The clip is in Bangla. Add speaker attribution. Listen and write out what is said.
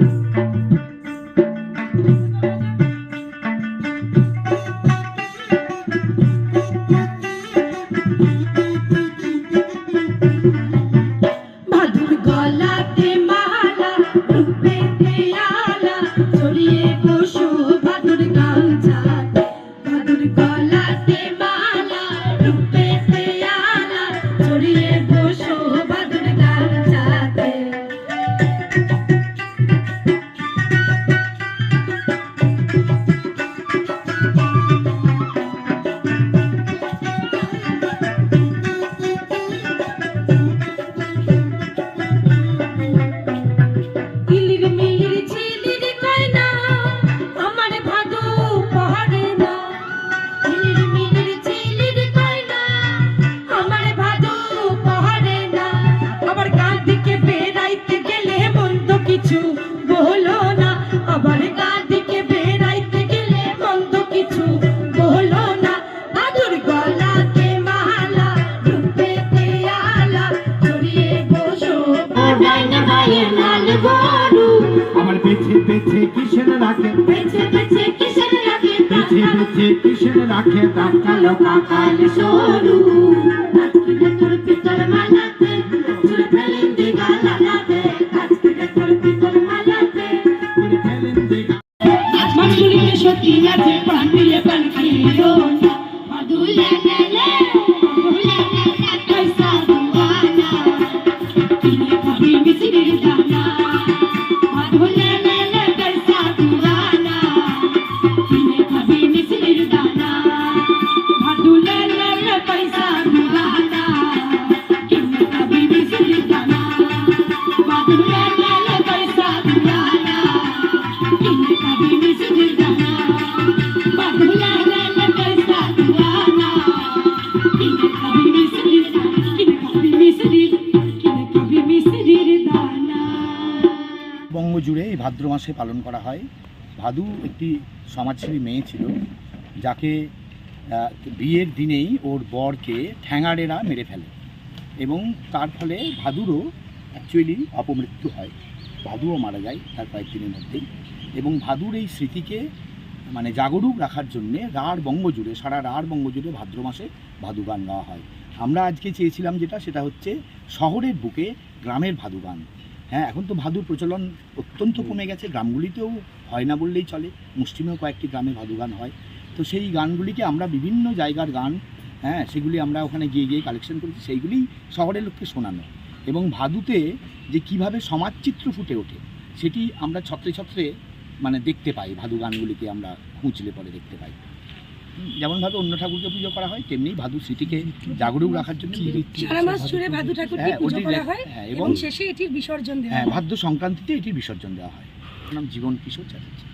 Speaker 1: Thank you. বলো না। আবার গাঁ দিকে বেড়াইতে গেলে মন্দ কিছু বলো না। ভাদুর গলাতে মালা রূপেতে আলা জড়িয়ে বসো। ডাইনে বাইয়ে লাল গরু
Speaker 2: আমার পেছে পেছে কিসের রাখে?
Speaker 1: বেছে বেছে কিসের লাগে
Speaker 2: পেছে পেছে কিসের রাখে? দাঁত কালো কাকাল
Speaker 1: সরু। আজকে তোর পিতর মালাতে চুল ফেলেন দিগা লাগাতে সত্যি আছে প্রাণ দিয়ে প্রাণ
Speaker 3: জুড়ে এই ভাদ্র মাসে পালন করা হয়। ভাদু একটি সমাজসেবী মেয়ে ছিল, যাকে বিয়ের দিনেই ওর বরকে ঠ্যাঙাড়েরা মেরে ফেলে এবং তার ফলে ভাদুরও অ্যাকচুয়ালি অপমৃত্যু হয়। ভাদুও মারা যায় তার কয়েকদিনের মধ্যেই এবং ভাদুর এই স্মৃতিকে মানে জাগরুক রাখার জন্যে রাঢ় বঙ্গ জুড়ে সারা রাঢ় বঙ্গ জুড়ে ভাদ্র মাসে ভাদু গান গাওয়া হয়। আমরা আজকে চেয়েছিলাম যেটা, সেটা হচ্ছে শহরের বুকে গ্রামের ভাদু গান। হ্যাঁ এখন তো ভাদুর প্রচলন অত্যন্ত কমে গেছে। গ্রামগুলিতেও হয় না বললেই চলে। মুসলিমেও কয়েকটি গ্রামে ভাদু গান হয়। তো সেই গানগুলিকে আমরা বিভিন্ন জায়গার গান হ্যাঁ সেগুলি আমরা ওখানে গিয়ে গিয়ে কালেকশন করেছি। সেইগুলি শহরের লোককে শোনানো। এবং ভাদুতে যে কীভাবে সমাজচিত্র ফুটে ওঠে সেটি আমরা ছত্রে ছত্রে মানে দেখতে পাই। ভাদু গানগুলিকে আমরা খুঁজলে পরে দেখতে পাই। যেমনভাবে অন্য ঠাকুরকে পুজো করা হয় তেমনি ভাদু স্মৃতিকে জাগরুক রাখার জন্য
Speaker 4: সারা মাস জুড়ে ভাদু ঠাকুরকে
Speaker 3: হ্যাঁ,
Speaker 4: পুজো করা হয়
Speaker 3: হ্যাঁ,
Speaker 4: এবং শেষে এটির বিসর্জন দেওয়া
Speaker 3: হ্যাঁ
Speaker 4: হয়।
Speaker 3: ভাদ্র সংক্রান্তিতে এটির বিসর্জন দেওয়া হয়। নাম জীবন কিশোর চ্যাটার্জি।